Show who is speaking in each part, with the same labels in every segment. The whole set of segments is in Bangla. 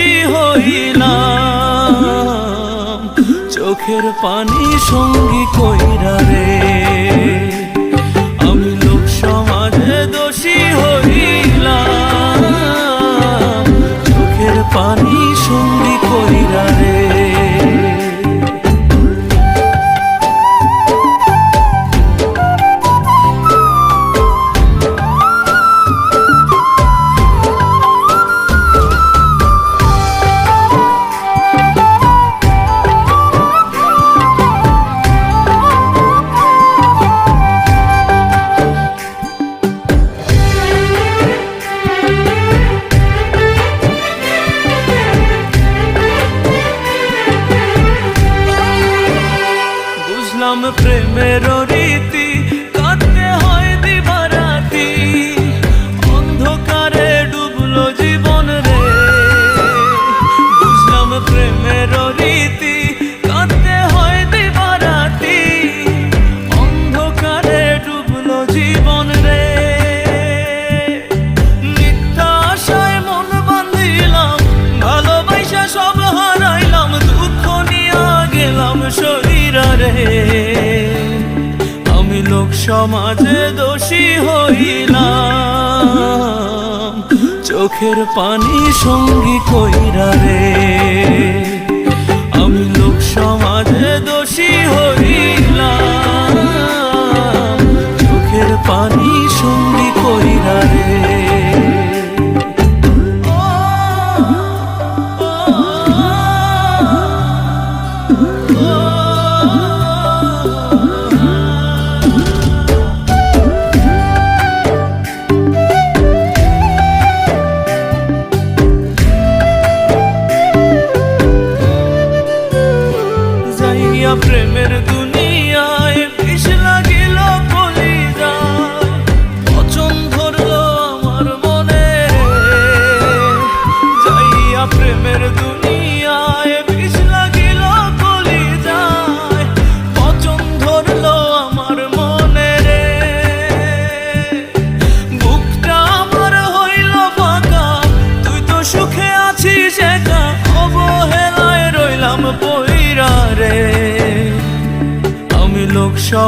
Speaker 1: খুশি হইলাম। চোখের পানি সঙ্গী কইরা রে। প্রেমের রীতি সমাজে দোষী হইলাম। চোখের পানি সঙ্গী কইরা রে। আমি লোক সমাজে দোষী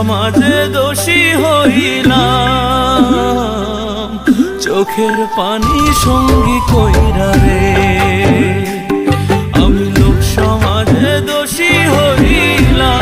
Speaker 1: সমাজে দোষী হইলাম। চোখের পানি সঙ্গী কইরা রে। আমি লোক সমাজে দোষী হইলাম।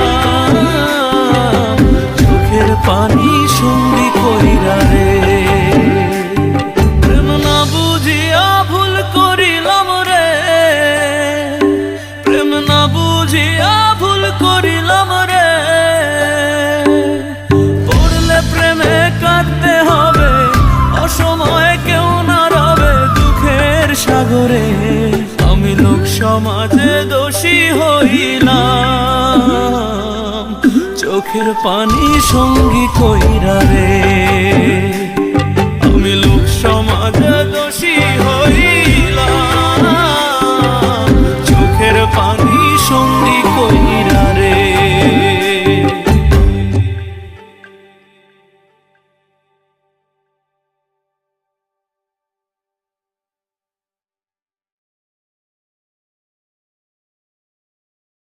Speaker 1: সমাজে দোষী হইলাম। চোখের পানি সঙ্গী কইরা রে।